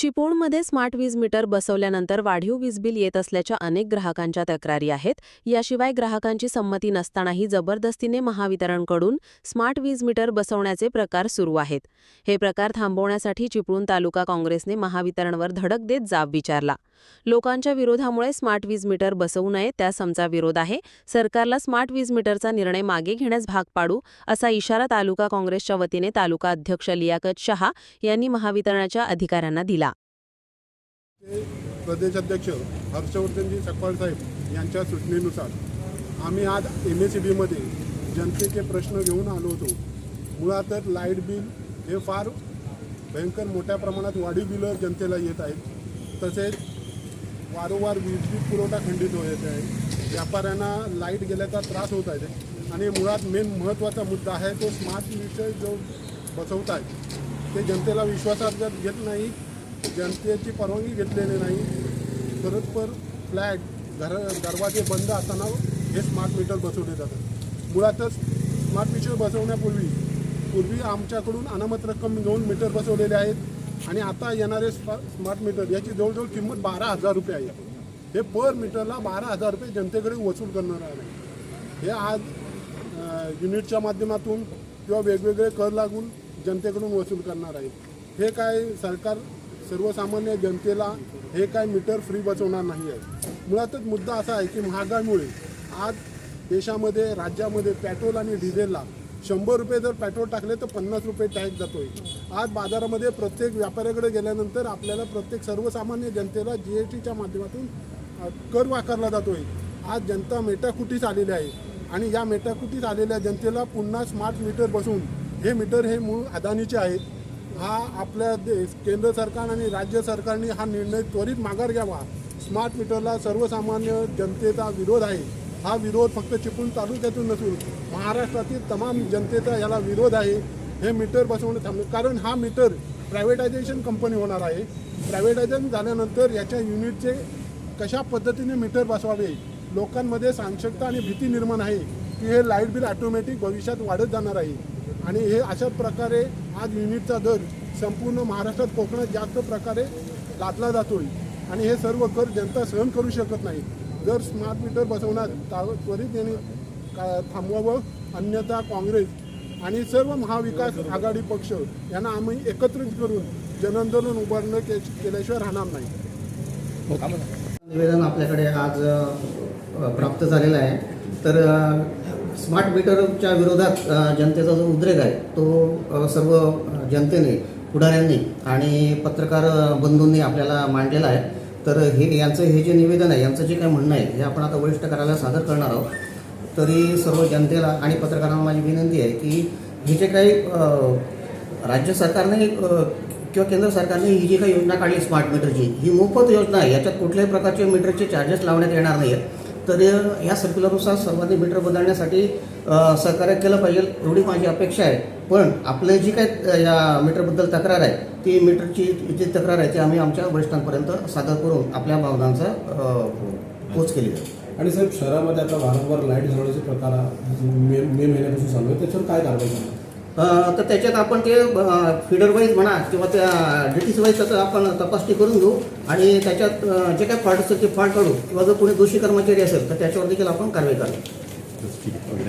चिपळूणमध्ये स्मार्ट वीज मीटर बसवल्यानंतर वाढीव वीज बिल येत असल्याच्या अनेक ग्राहकांच्या तक्रारी आहेत. याशिवाय ग्राहकांची संमती नसतानाही जबरदस्तीने महावितरणकडून स्मार्ट वीज मीटर बसवण्याचे प्रकार सुरू आहेत. हे प्रकार थांबवण्यासाठी चिपळूण तालुका काँग्रेसने महावितरणवर धडक देत जाब विचारला. लोकांच्या विरोधामुळे स्मार्ट वीज मीटर बसवू नये त्यास आमचा विरोध आहे. सरकारला स्मार्ट वीज मीटरचा निर्णय मागे घेण्यास भाग पाडू असा इशारा तालुका काँग्रेसच्या वतीने तालुका अध्यक्ष लियाकत शहा यांनी महावितरणाच्या अधिकाऱ्यांना दिला. प्रदेशाध्यक्ष हर्षवर्धनजी सकपाळ साहेब यांच्या सूचनेनुसार आम्ही आज एम एस सी बीमध्ये जनतेचे प्रश्न घेऊन आलो होतो. मुळातच लाइट बिल हे फार भयंकर मोठ्या प्रमाणात वाढीव बिलं जनतेला येत आहेत. तसेच वारंवार वीज पुरवठा खंडित होत आहे. व्यापाऱ्यांना लाइट गेल्याचा त्रास होत आहे. आणि मुळात मेन महत्त्वाचा मुद्दा आहे तो स्मार्ट मीटर जो बसवत आहे ते जनतेला विश्वासात जर घेत नाही जनतेची परवानगी घेतलेली नाही परस्पर फ्लॅट घर दरवाजे बंद असताना हे स्मार्ट मीटर बसवले जातात. मुळातच स्मार्ट मीटर बसवण्यापूर्वी पूर्वी आमच्याकडून अनामत रक्कम घेऊन मीटर बसवलेले आहेत. आणि आता येणारे स्मार्ट मीटर याची जवळजवळ किंमत बारा हजार रुपये आहे. हे पर मीटरला बारा हजार रुपये जनतेकडे वसूल करणार आहे. हे आज युनिटच्या माध्यमातून किंवा वेगवेगळे कर लागून जनतेकडून वसूल करणार आहे. हे काय सरकार सर्वसामान्य जनतेला हे काय मीटर फ्री बसवणार नाही आहे. मुळातच मुद्दा असा आहे की महागाईमुळे आज देशामध्ये राज्यामध्ये पेट्रोल आणि डिझेलला शंभर रुपये जर पेट्रोल टाकले तर पन्नास रुपये टॅक्स जातोय. आज बाजारामध्ये प्रत्येक व्यापाऱ्याकडे गेल्यानंतर आपल्याला प्रत्येक सर्वसामान्य जनतेला जी एस टीच्या माध्यमातून कर आकारला जातोय. आज जनता मेटाकुटीस आलेली आहे आणि या मेटाकुटीस आलेल्या जनतेला पुन्हा स्मार्ट मीटर बसून हे मीटर हे मूळ अदानीचे आहेत. हा आपल्या देश केंद्र सरकार आणि राज्य सरकारने हा निर्णय त्वरित माघार घ्यावा. स्मार्ट मीटरला सर्वसामान्य जनतेचा विरोध आहे. हा विरोध फक्त चिपळूण तालुक्यातून नसून महाराष्ट्रातील तमाम जनतेचा याला विरोध आहे हे मीटर बसवणं थांबलं. कारण हा मीटर प्रायव्हेटायझेशन कंपनी होणार आहे. प्रायव्हेटायझेशन झाल्यानंतर याच्या युनिटचे कशा पद्धतीने मीटर बसवावे? लोकांमध्ये सांशकता आणि भीती निर्माण आहे की हे लाइट बिल ऑटोमॅटिक भविष्यात वाढत जाणार आहे. आणि हे अशा प्रकारे आज युनिटचा दर संपूर्ण महाराष्ट्रात कोकणात जास्त प्रकारे लादला जातोय. आणि हे सर्व कर जनता सहन करू शकत नाही. जर स्मार्ट मीटर बसवण्यात त्वरित याने का थांबवावं? अन्यथा काँग्रेस आणि सर्व महाविकास आघाडी पक्ष यांना आम्ही एकत्रित करून जनआंदोलन उभारणं के केल्याशिवाय राहणार नाही. निवेदन आपल्याकडे आज प्राप्त झालेलं आहे. तर स्मार्ट मीटरच्या विरोधात जनतेचा जो उद्रेक आहे तो सर्व जनतेने पुढाऱ्यांनी आणि पत्रकार बंधूंनी आपल्याला मांडलेला आहे. तर हे यांचं हे जे निवेदन आहे यांचं जे काय म्हणणं आहे हे आपण आता वरिष्ठ करायला सादर करणार आहोत. तरी सर्व जनतेला आणि पत्रकारांना माझी विनंती आहे की हे जे काही राज्य सरकारने किंवा केंद्र सरकारने ही जी काही योजना काढली स्मार्ट मीटरची ही मोफत योजना आहे. याच्यात कुठल्याही प्रकारचे मीटरचे चार्जेस लावण्यात येणार नाही आहेत तर ह्या या सर्क्युलरनुसार सर्वांनी मीटर बदलण्यासाठी सहकार्य केलं पाहिजे एवढी माझी अपेक्षा आहे. पण आपलं जी काय या मीटरबद्दल तक्रार आहे ती मीटरची जी तक्रार आहे ती आम्ही आमच्या वरिष्ठांपर्यंत सादर करून आपल्या भावनांचा पोच केली आहे. आणि साहेब शहरामध्ये आता वारंवार लाइट घालवण्याचे प्रकार मे महिन्यापासून चालू आहे. त्याच्यावर काय कारवाई करणार? तर त्याच्यात आपण ते फिडर वाईज म्हणा किंवा त्या डिटीस वाईज त्याचं आपण तपासणी करून घेऊ आणि त्याच्यात जे काही फॉल्ट असेल ते फॉल्ट काढू किंवा जर कोणी दोषी कर्मचारी असेल तर त्याच्यावर देखील आपण कारवाई करू.